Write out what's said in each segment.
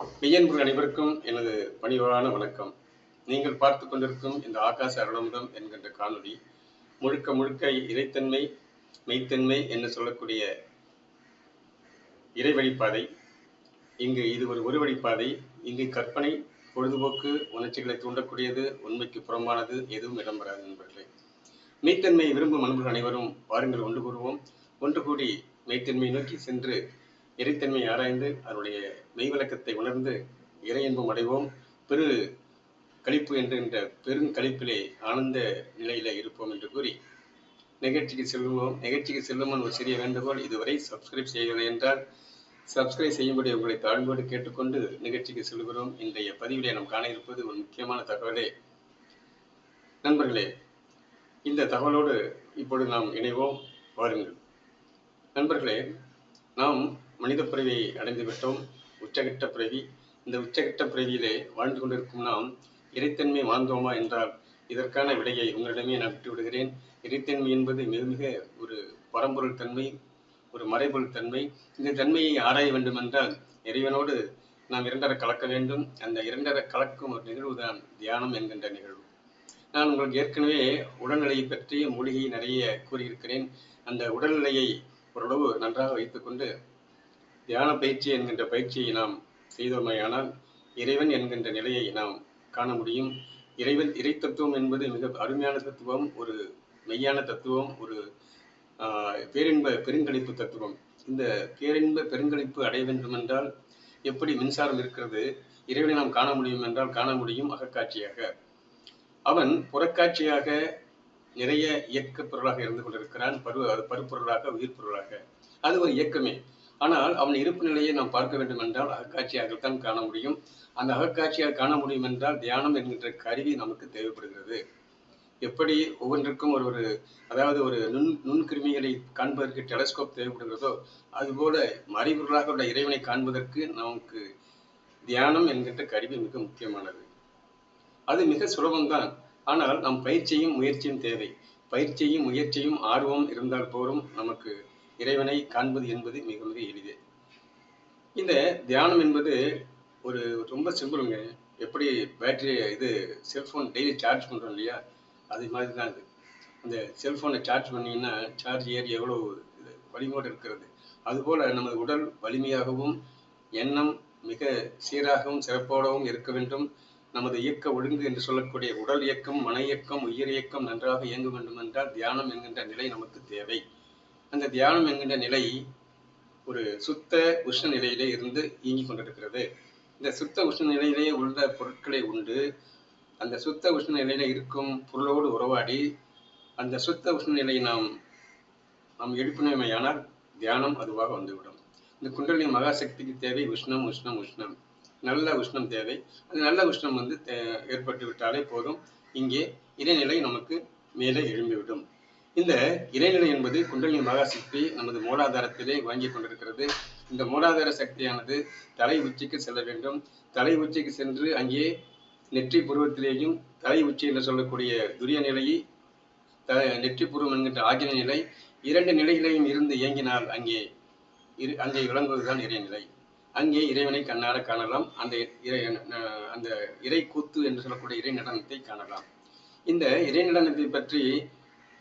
மெய்யன்புகள் அனைவருக்கும் எனது பணிவான வணக்கம். நீங்கள் பார்த்து கொண்டிருக்கும் இந்த ஆகாச அருளமுதம் என்கின்ற காணொளி முழுக்க முழுக்க இறைத்தன்மை மெய்த்தன்மை என்று சொல்லக்கூடிய இறைவழிப்பாதை. இங்கு இது ஒரு ஒரு வழிப்பாதை இங்கு கற்பனை பொழுதுபோக்கு உணர்ச்சிகளை தூண்டக்கூடியது உண்மைக்கு புறம்பானது எதுவும் இடம்பெறாது நண்பர்களே. மெய்த்தன்மையை விரும்பும் அன்பர்கள் அனைவரும் வாருங்கள் ஒன்று கூறுவோம். ஒன்று கூடி மெய்த்தன்மையை நோக்கி சென்று இறைத்தன்மை ஆராய்ந்து அதனுடைய மெய்விளக்கத்தை உணர்ந்து இறையன்பம் அடைவோம். பெரு கழிப்பு என்கின்ற பெருங்கழிப்பிலே ஆனந்த நிலையில இருப்போம் என்று கூறி நிகழ்ச்சிக்கு செல்வோம். நிகழ்ச்சிக்கு செல்லும் ஒரு சிறிய வேண்டுகோள் இதுவரை சப்ஸ்கிரைப் செய்யவில்லை என்றால் சப்ஸ்கிரைப் செய்யும்படி உங்களை தாழ்வோடு கேட்டுக்கொண்டு நிகழ்ச்சிக்கு செல்கிறோம். இன்றைய பதிவிலே நாம் காண இருப்பது ஒரு முக்கியமான தகவலே. நண்பர்களே இந்த தகவலோடு இப்பொழுது நாம் இணைவோம். வாருங்கள். நண்பர்களே நாம் மனித பிறவியை அடைந்து விட்டோம். உச்சகட்ட பிறவி. இந்த உச்சகட்ட பிறவியிலே வாழ்ந்து கொண்டிருக்கும் நாம் இறைத்தன்மை வாழ்ந்தோமா என்றால் இதற்கான விடையை உங்களிடமே நான் விட்டு விடுகிறேன் இறைத்தன்மை என்பது மிக மிக ஒரு பரம்பொருள் தன்மை ஒரு மறைபொருள் தன்மை. இந்த தன்மையை ஆராய வேண்டும் என்றால் இறைவனோடு நாம் இரண்டரை கலக்க வேண்டும். அந்த இரண்டரை கலக்கும் ஒரு நிகழ்வு தான் தியானம் என்கின்ற நிகழ்வு. நான் உங்களுக்கு ஏற்கனவே உடல்நிலையை பற்றி மூலிகை நிறைய கூறியிருக்கிறேன். அந்த உடல்நிலையை ஓரளவு நன்றாக வைத்துக்கொண்டு தியான பயிற்சி என்கின்ற பயிற்சியை நாம் செய்தோமையானால் இறைவன் என்கின்ற நிலையை நாம் காண முடியும். இறைவன் இறை தத்துவம் என்பது மிக அருமையான தத்துவம் ஒரு மெய்யான தத்துவம் ஒரு ஆஹ், பேரின்ப பெருங்களிப்பு தத்துவம். இந்த பேரின்ப பெருங்களிப்பு அடைய வேண்டும் என்றால் எப்படி மின்சாரம் இருக்கிறது இறைவனை நாம் காண முடியும் என்றால் காண முடியும் அகக்காட்சியாக. அவன் புறக்காட்சியாக நிறைய இயக்க பொருளாக இருந்து கொண்டிருக்கிறான் பரு பருப்பொருளாக உயிர் பொருளாக அது ஒரு இயக்கமே. ஆனால் அவன் இருப்பு நிலையை நாம் பார்க்க வேண்டும் என்றால் அகக்காட்சியாகத்தான் காண முடியும். அந்த அகக்காட்சியாக காண முடியும் என்றால் தியானம் என்கின்ற கருவி நமக்கு தேவைப்படுகிறது. எப்படி ஒவ்வொன்றுக்கும் ஒரு ஒரு அதாவது ஒரு நுண் நுண்கிருமிகளை காண்பதற்கு டெலஸ்கோப் தேவைப்படுகிறதோ அதுபோல மறைபொருளாக உள்ள இறைவனை காண்பதற்கு நமக்கு தியானம் என்கின்ற கருவி மிக முக்கியமானது. அது மிக சுலபம்தான். ஆனால் நம் பயிற்சியும் முயற்சியும் தேவை. பயிற்சியும் முயற்சியும் ஆர்வம் இருந்தால் போரும் நமக்கு இறைவனை காண்பது என்பது மிக மிக எளிது. இந்த தியானம் என்பது ஒரு ரொம்ப சிம்பிளுங்க எப்படி பேட்டரி இது செல்ஃபோன் டெய்லி சார்ஜ் பண்ணுறோம் இல்லையா? அது மாதிரி தான் இது. அந்த செல்ஃபோனை சார்ஜ் பண்ணீங்கன்னா சார்ஜ் ஏறி எவ்வளோ வலிமோடு இருக்கிறது. அதுபோல் நமது உடல் வலிமையாகவும் எண்ணம் மிக சீராகவும் சிறப்போடவும் இருக்க வேண்டும். நமது இயக்க ஒழுங்கு என்று சொல்லக்கூடிய உடல் இயக்கம் மன இயக்கம் உயிர் இயக்கம் நன்றாக இயங்க வேண்டும் என்றால் தியானம் என்கின்ற நிலை நமக்கு தேவை. அந்த தியானம் என்கின்ற நிலை ஒரு சுத்த உஷ்ண நிலையிலே இருந்து இயங்கிக் கொண்டிருக்கிறது. இந்த சுத்த உஷ்ண நிலையிலே உள்ள பொருட்களை உண்டு. அந்த சுத்த உஷ்ண நிலையில இருக்கும் பொருளோடு உறவாடி அந்த சுத்த உஷ்ண நிலையை நாம் நாம் எழுப்பினமையானால் தியானம் அதுவாக வந்துவிடும். இந்த குண்டலினி மகாசக்திக்கு தேவை உஷ்ணம் உஷ்ணம் உஷ்ணம். நல்ல உஷ்ணம் தேவை. அந்த நல்ல உஷ்ணம் வந்து தே- ஏற்பட்டு விட்டாலே போதும். இங்கே இடைநிலை நமக்கு மேலே எழும்பிவிடும். இந்த இறைநிலை என்பது குண்டலினி மகாசக்தி நமது மூலாதாரத்திலே வாங்கிக் கொண்டிருக்கிறது. இந்த மூலாதார சக்தியானது தலை உச்சிக்கு செல்ல வேண்டும். தலை உச்சிக்கு சென்று அங்கே நெற்றி புருவத்திலேயும் தலை உச்சி என்று சொல்லக்கூடிய துரிய நிலையை த நெற்றி புருவம் என்கின்ற ஆகிய நிலை இரண்டு நிலைகளையும் இருந்து இயங்கினால் அங்கே இரு அங்கே விளங்குவதுதான் இறைநிலை. அங்கே இறைவனை கண்ணார காணலாம். அந்த இறை அந்த இறை கூத்து என்று சொல்லக்கூடிய இறை நடனத்தை காணலாம். இந்த இறை நடனத்தை பற்றி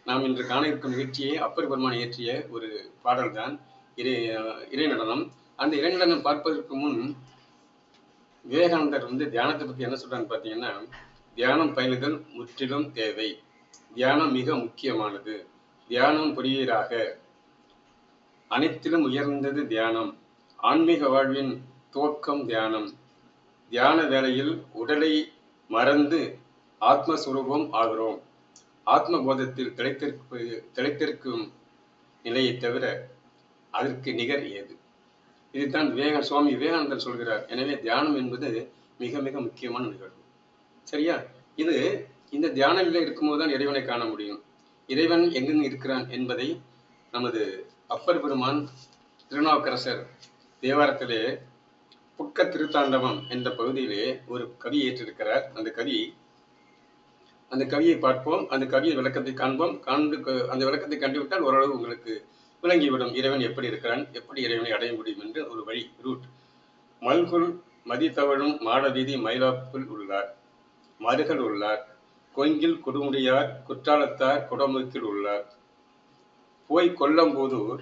நாம் இன்று காண இருக்கும் நிகழ்ச்சியை அப்பர் பெருமான் இயற்றிய ஒரு பாடல்தான் இறை இறை நடனம் அந்த இறை நடனம் பார்ப்பதற்கு முன் விவேகானந்தர் வந்து தியானத்தை பத்தி என்ன சொல்றான்னு பார்த்தீங்கன்னா தியானம் பயிலுதல் முற்றிலும் தேவை. தியானம் மிக முக்கியமானது. தியானம் புரியீராக. அனைத்திலும் உயர்ந்தது தியானம். ஆன்மீக வாழ்வின் துவக்கம் தியானம். தியான வேளையில் உடலை மறந்து ஆத்மஸ்வரூபம் ஆகிறோம். ஆத்ம போதத்தில் திளைத்திருக்கு திளைத்திருக்கும் நிலையை தவிர அதற்கு நிகர் ஏது? இதுதான் விவேக சுவாமி விவேகானந்தர் சொல்கிறார். எனவே தியானம் என்பது மிக மிக முக்கியமான நிகழ்வு. சரியா? இது இந்த தியான நிலை இருக்கும்போது தான் இறைவனை காண முடியும். இறைவன் எங்கெங்கு இருக்கிறான் என்பதை நமது அப்பர் பெருமான் திருநாவுக்கரசர் தேவாரத்திலே புக்க திருத்தாண்டவம் என்ற பகுதியிலே ஒரு கவி ஏற்றிருக்கிறார். அந்த கவி அந்த கவியை பார்ப்போம் அந்த கவியின் விளக்கத்தை காண்போம். காண்டு அந்த விளக்கத்தை கண்டுவிட்டால் ஓரளவு உங்களுக்கு விளங்கிவிடும். இறைவன் எப்படி இருக்கிறான் எப்படி இறைவனை அடைய முடியும் என்று ஒரு வழி ரூட் மல்குல் மதி தவழும் மாடவீதி மயிலாப்புல் உள்ளார். மருகல் உள்ளார். கொங்கில் கொடுமுடியார் குற்றாலத்தார் குடமுக்கில் உள்ளார். போய் கொல்லம்பூதூர்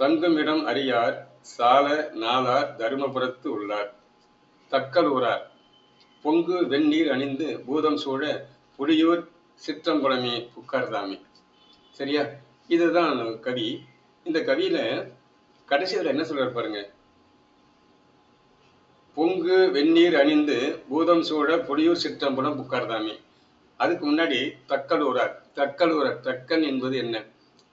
தங்குமிடம் அறியார் சால நாளார் தருமபுரத்து உள்ளார். தக்கலூரார். பொங்கு வெந்நீர் அணிந்து பூதம் சூழ உடையூர் சிற்றம்பலமே புக்கார்தாமே. சரியா? இதுதான் கவி. இந்த கவியில கடைசியில் என்ன சொல்றாரு பாருங்க. பொங்கு வெந்நீர் அணிந்து பூதம் சூழ பொடியூர் சிற்றம்பலம் புக்கார்தாமே. அதுக்கு முன்னாடி தக்கலூரார். தக்கலூரார் தக்கன் என்பது என்ன?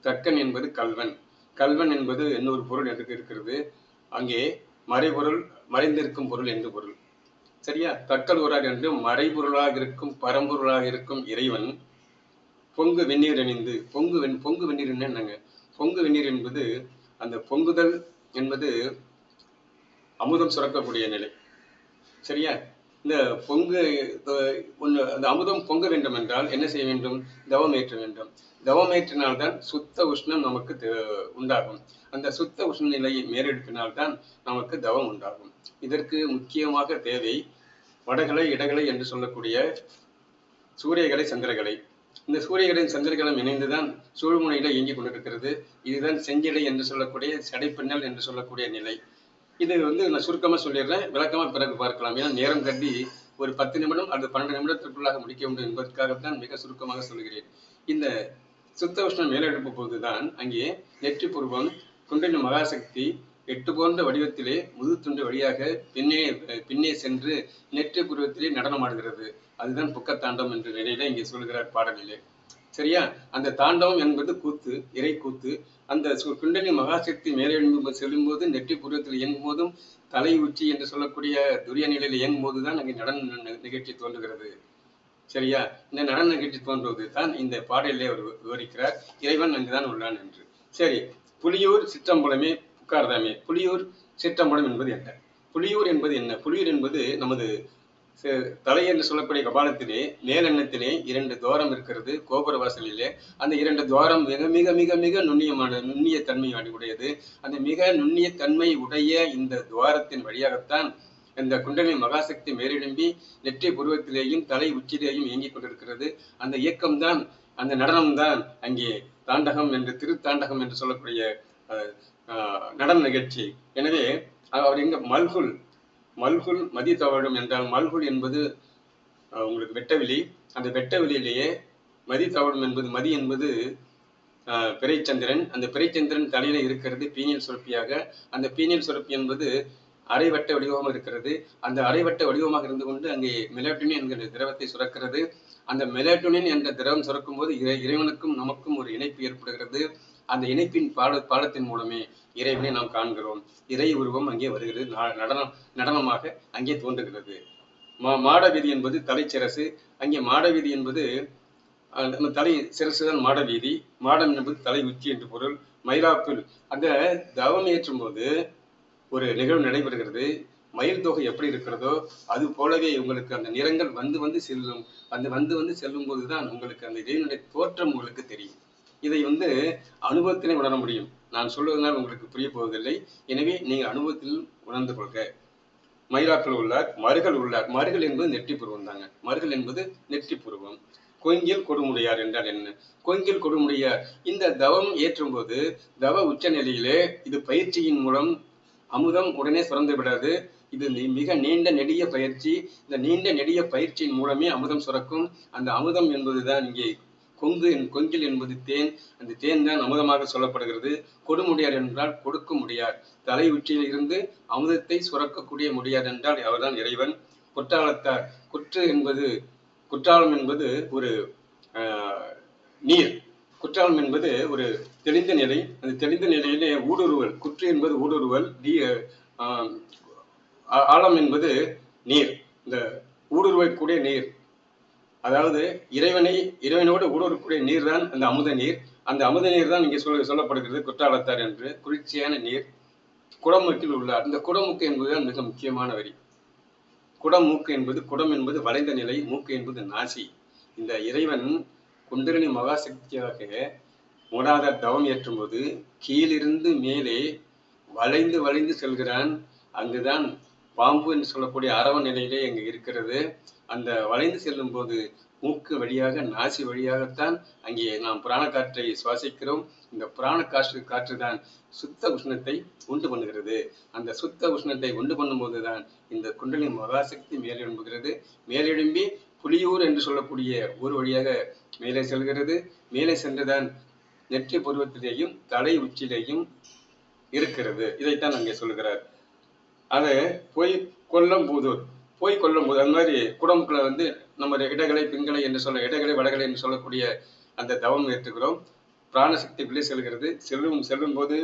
தக்கன் என்பது கல்வன். கல்வன் என்பது இன்னொரு பொருள் எதுக்கு இருக்கிறது? அங்கே மறைபொருள் மறைந்திருக்கும் பொருள் என்று பொருள். சரியா? தக்கலூரார் என்று மறைபொருளாக இருக்கும் பரம்பொருளாக இருக்கும் இறைவன் பொங்கு வெந்நீர் அணிந்து பொங்கு வெண் பொங்கு வெந்நீர் என்னங்க? பொங்கு வெந்நீர் என்பது அந்த பொங்குதல் என்பது அமுதம் சுரக்கக்கூடிய நிலை. சரியா? இந்த பொங்கு ஒன்று அந்த அமுதம் பொங்க வேண்டும் என்றால் என்ன செய்ய வேண்டும்? தவம் ஏற்ற வேண்டும். தவம் ஏற்றினால்தான் சுத்த உஷ்ணம் நமக்கு உண்டாகும். அந்த சுத்த உஷ்ண நிலையை மேலெடுப்பினால்தான் நமக்கு தவம் உண்டாகும். இதற்கு முக்கியமாக தேவை வடகலை இடகலை என்று சொல்லக்கூடிய சூரியகலை சந்திரகலை இந்த சூரியகலையும் சந்திரகலம் இணைந்துதான் சூழ்முனையில இயங்கிக் கொண்டிருக்கிறது. இதுதான் செஞ்சிலை என்று சொல்லக்கூடிய சடைப்பின்னல் என்று சொல்லக்கூடிய நிலை. இது வந்து நான் சுருக்கமாக சொல்லிடுறேன். விளக்கமாக பிறகு பார்க்கலாம். ஏன்னா நேரம் கட்டி ஒரு பத்து நிமிடம் அல்லது பன்னெண்டு நிமிடத்திற்குள்ளாக முடிக்க வேண்டும் என்பதற்காகத்தான் மிக சுருக்கமாக சொல்கிறேன். இந்த சுத்த உஷ்ணம் மேலெடுப்பு போதுதான் அங்கே நெற்றி பூர்வம் குண்டலின் மகாசக்தி எட்டு போன்ற வடிவத்திலே முதுத்துண்டு வழியாக பின்னே பின்னே சென்று நெற்றி பூர்வத்திலே நடனமாடுகிறது அதுதான் புக்கத்தாண்டம் என்ற நிலையில இங்கே சொல்கிறார் பாடலிலே. சரியா? அந்த தாண்டவம் என்பது கூத்து இறை கூத்து. அந்த குண்டலி மகாசக்தி மேலே செல்லும் போது நெற்றி புறத்தில் இயங்கும் போதும் தலை உச்சி என்று சொல்லக்கூடிய துரிய நிலையில் இயங்கும் போதுதான் அங்கே நடன நிகழ்ச்சி தோன்றுகிறது. சரியா? இந்த நடன நிகழ்ச்சி தோன்றுவது தான் இந்த பாடலிலே அவர் விவரிக்கிறார். இறைவன் அங்குதான் உள்ளான் என்று. சரி புலியூர் சிற்றம்பலமே புக்கார்தாமே புலியூர் சிற்றம்பலம் என்பது என்ன? புலியூர் என்பது என்ன? புலியூர் என்பது நமது தலை என்று சொல்லக்கூடிய கபாலத்திலே மேலெண்ணத்திலே இரண்டு துவாரம் இருக்கிறது கோபுர வாசலிலே. அந்த இரண்டு துவாரம் மிக மிக மிக மிக நுண்ணியமான நுண்ணிய தன்மை உடையது அந்த மிக நுண்ணிய தன்மை உடைய இந்த துவாரத்தின் வழியாகத்தான் இந்த குண்டலி மகாசக்தி மேலெழும்பி நெற்றி புருவத்திலேயும் தலை உச்சிலேயும் இயங்கிக் கொண்டிருக்கிறது. அந்த இயக்கம்தான் அந்த நடனம்தான் அங்கே தாண்டகம் என்று திருத்தாண்டகம் என்று சொல்லக்கூடிய நடன நிகழ்ச்சி. எனவே அவர் எங்க மல்குல் மல்குல் மதி தவழும் என்றால் மல்குல் என்பது உங்களுக்கு வெட்டவெளி. அந்த வெட்டவெளியிலேயே மதி தவழும் என்பது மதி என்பது பிறைச்சந்திரன். அந்த பிறைச்சந்திரன் தலையில இருக்கிறது பீனியல் சுரப்பியாக. அந்த பீனியல் சுரப்பி என்பது அரைவட்ட வடிவமாக இருக்கிறது. அந்த அரைவட்ட வடிவமாக இருந்து கொண்டு அங்கே மெலாட்டோனின் என்கிற திரவத்தை சுரக்கிறது. அந்த மெலாட்டோனின் என்ற திரவம் சுரக்கும் போது இறைவனுக்கும் நமக்கும் ஒரு இணைப்பு ஏற்படுகிறது. அந்த இணைப்பின் பாட பாடத்தின் மூலமே இறைவனை நாம் காண்கிறோம். இறை உருவம் அங்கே வருகிறது. நடனம் நடனமாக அங்கே தோன்றுகிறது. மா மாடவீதி என்பது தலைச்சிரசு. அங்கே மாடவீதி என்பது நம்ம தலை சிரசு தான் மாடவீதி. மாடம் என்பது தலை உச்சி என்று பொருள். மயிலாப்பில் அந்த தவம் ஏற்றும் போது ஒரு நிகழ்வு நடைபெறுகிறது. மயில் தொகை எப்படி இருக்கிறதோ அது போலவே உங்களுக்கு அந்த நிறங்கள் வந்து வந்து செல்லும். அந்த வந்து வந்து செல்லும் போதுதான் உங்களுக்கு அந்த இறைவனுடைய தோற்றம் உங்களுக்கு தெரியும். இதை வந்து அனுபவத்திலே உணர முடியும். நான் சொல்வதனால் உங்களுக்கு புரிய போவதில்லை. எனவே நீங்கள் அனுபவத்தில் உணர்ந்து கொள்க. மயிலாக்கள் உள்ளார் மருகள் உள்ளார். மருகல் என்பது நெற்றி புருவம் தாங்க. மருகள் என்பது நெற்றி புருவம். கொங்கில் கொடுமுடியார் என்றால் என்ன? கொங்கில் கொடுமுடியார். இந்த தவம் ஏற்றும் போது தவ உச்ச நிலையிலே இது பயிற்சியின் மூலம் அமுதம் உடனே சுரந்து விடாது. இது மிக நீண்ட நெடிய பயிற்சி. இந்த நீண்ட நெடிய பயிற்சியின் மூலமே அமுதம் சுரக்கும். அந்த அமுதம் என்பதுதான் இங்கே கொங்கு கொங்கில் என்பது தேன் அந்த தேன் தான் அமுதமாக சொல்லப்படுகிறது கொடுமுடியார் என்றால் கொடுக்க முடியார் தலை உச்சியில் இருந்து அமுதத்தை சுரக்கக்கூடிய முடியார் என்றால் அவர்தான் இறைவன் குற்றாலத்தார் குற்று என்பது குற்றாலம் என்பது ஒரு நீர் குற்றாலம் என்பது ஒரு தெளிந்த நிலை அந்த தெளிந்த நிலையிலே ஊடுருவல் குற்று என்பது ஊடுருவல் நீ ஆழம் என்பது நீர் இந்த ஊடுருவக்கூடிய நீர் அதாவது இறைவனை இறைவனோடு ஊடுருவக்கூடிய நீர் தான் அந்த அமுத நீர். அந்த அமுத நீர் தான் இங்கே சொல்ல சொல்லப்படுகிறது குற்றாலத்தார் என்று. குளிர்ச்சியான நீர். குடமுக்கில் உள்ளார். இந்த குடமுக்கு என்பதுதான் மிக முக்கியமான வரி. குடமூக்கு என்பது குடம் என்பது வளைந்த நிலை மூக்கு என்பது நாசி. இந்த இறைவன் குண்டரணி மகாசக்தியாக மூடாதார் தவம் ஏற்றும் போது கீழிருந்து மேலே வளைந்து வளைந்து செல்கிறான். அங்குதான் பாம்பு என்று சொல்லக்கூடிய அரவ நிலையிலே இங்கே இருக்கிறது. அந்த வளைந்து செல்லும் போது மூக்கு வழியாக நாசி வழியாகத்தான் அங்கே நாம் புராண காற்றை சுவாசிக்கிறோம். இந்த புராண காற்று காற்று தான் சுத்த உஷ்ணத்தை உண்டு பண்ணுகிறது. அந்த சுத்த உஷ்ணத்தை உண்டு பண்ணும்போது தான் இந்த குண்டலின் மகாசக்தி மேலெழும்புகிறது மேலெழும்பி புலியூர் என்று சொல்லக்கூடிய ஊர் வழியாக மேலே செல்கிறது. மேலே சென்றுதான் நெற்றி பருவத்திலேயும் தலை உச்சிலேயும் இருக்கிறது. இதைத்தான் அங்கே சொல்கிறார். அதை போய் கொல்லம்பூதூர் போய் கொல்லும்போது அந்த மாதிரி குடம்புக்குள்ள வந்து நம்ம இடகலை பெண்களை என்று சொல்ல இடகலை வடகலை என்று சொல்லக்கூடிய அந்த தவம் ஏற்றுக்கிறோம் பிராணசக்திக்குள்ளே செல்கிறது. செல்லும் செல்லும் போது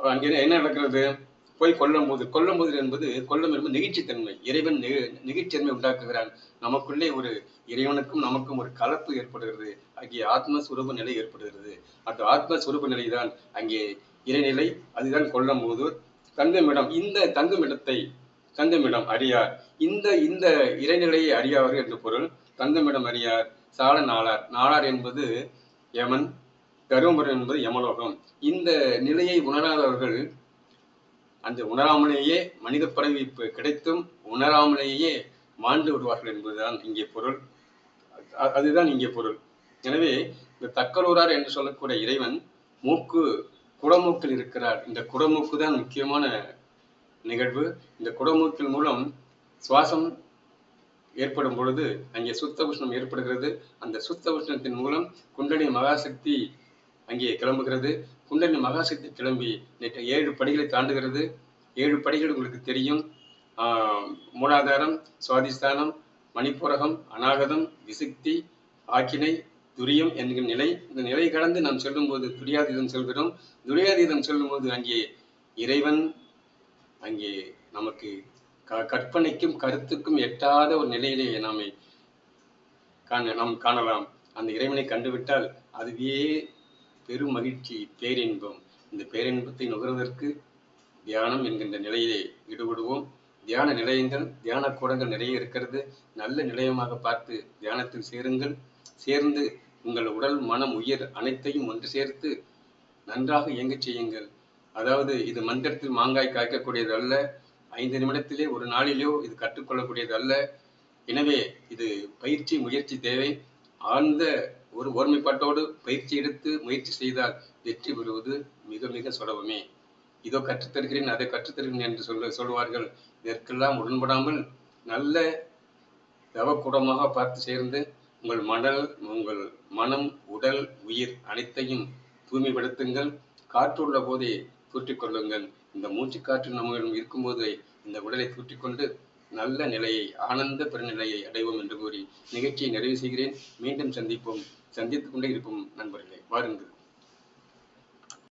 அங்கே என்ன நடக்கிறது? போய் கொல்லும் போது கொல்லும் போது என்பது கொல்லும் என்பது நெகிழ்ச்சித்தன்மை. இறைவன் நெகிழ்ச்சித்தன்மை உண்டாக்குகிறான். நமக்குள்ளே ஒரு இறைவனுக்கும் நமக்கும் ஒரு கலப்பு ஏற்படுகிறது. அங்கே ஆத்மஸ்வரூப நிலை ஏற்படுகிறது. அந்த ஆத்மஸ்வரூப நிலை தான் அங்கே இறைநிலை. அதுதான் கொல்லும் போது தங்குமிடம் இந்த தங்குமிடத்தை தங்குமிடம் அறியார். இந்த இந்த இறைநிலையை அறியாவர் என்று பொருள் தங்குமிடம் அறியார் சால நாளார். நாளார் என்பது யமன் தருமபுரம் என்பது யமலோகம். இந்த நிலையை உணராதவர்கள் அந்த உணராமலேயே மனித பதவி கிடைத்தும் உணராமலேயே மாண்டு விடுவார்கள் என்பதுதான் இங்கே பொருள். அதுதான் இங்கே பொருள். எனவே இந்த தக்கலூரார் என்று சொல்லக்கூடிய இறைவன் மூக்கு குடமூக்கில் இருக்கிறார். இந்த குடமூக்கு தான் முக்கியமான நிகழ்வு. இந்த குடமூக்கில் மூலம் சுவாசம் ஏற்படும் பொழுது அங்கே சுத்த உஷ்ணம் ஏற்படுகிறது. அந்த சுத்த உஷ்ணத்தின் மூலம் குண்டலி மகாசக்தி அங்கே கிளம்புகிறது. குண்டலி மகாசக்தி கிளம்பி நேற்று ஏழு படிகளை தாண்டுகிறது. ஏழு படிகள் உங்களுக்கு தெரியும். மூலாதாரம் சுவாதிஸ்தானம் மணிப்புரகம் அநாகதம் விசக்தி ஆக்கினை துரியம் என்கிற நிலை இந்த நிலை கடந்து நாம் செல்லும்போது துரியாதீதம் செல்கிறோம். துரியாதீதம் செல்லும்போது அங்கே இறைவன் அங்கே நமக்கு க கற்பனைக்கும் கருத்துக்கும் எட்டாத ஒரு நிலையிலே நாமை காண நாம் காணலாம். அந்த இறைவனை கண்டுவிட்டால் அதுவே பெரும் மகிழ்ச்சி பேரின்பம். இந்த பேரின்பத்தை நுகர்வதற்கு தியானம் என்கின்ற நிலையிலே ஈடுபடுவோம். தியான நிலையங்கள் தியான கூடங்கள் நிறைய இருக்கிறது. நல்ல நிலையமாக பார்த்து தியானத்தில் சேருங்கள். சேர்ந்து உங்கள் உடல் மனம் உயிர் அனைத்தையும் ஒன்று சேர்த்து நன்றாக இயங்கச் செய்யுங்கள். அதாவது இது மந்திரத்தில் மாங்காய் காய்க்கக்கூடியது அல்ல ஐந்து நிமிடத்திலே ஒரு நாளிலோ இது கற்றுக்கொள்ளக்கூடியது அல்ல. எனவே இது பயிற்சி முயற்சி தேவை. ஆழ்ந்த ஒரு ஒருமைப்பாட்டோடு பயிற்சி எடுத்து முயற்சி செய்தால் வெற்றி பெறுவது மிக மிக சுலபமே இதோ கற்றுத்தருகிறேன் அதை கற்றுத்தருகிறேன் என்று சொல்ல சொல்வார்கள். இதற்கெல்லாம் உடன்படாமல் நல்ல தவக்கூடமாக பார்த்து சேர்ந்து உங்கள் மணல் உங்கள் மனம் உடல் உயிர் அனைத்தையும் தூய்மைப்படுத்துங்கள். காற்றுள்ள போதே தூற்றிக் கொள்ளுங்கள். இந்த மூச்சு காற்று நம்மிடம் இருக்கும்போதே இந்த உடலை தூற்றிக்கொண்டு நல்ல நிலையை ஆனந்த பெருநிலையை அடைவோம் என்று கூறி நிகழ்ச்சியை நிறைவு செய்கிறேன். மீண்டும் சந்திப்போம். சந்தித்துக் கொண்டே இருப்போம் நண்பர்களே. வாருங்கள்.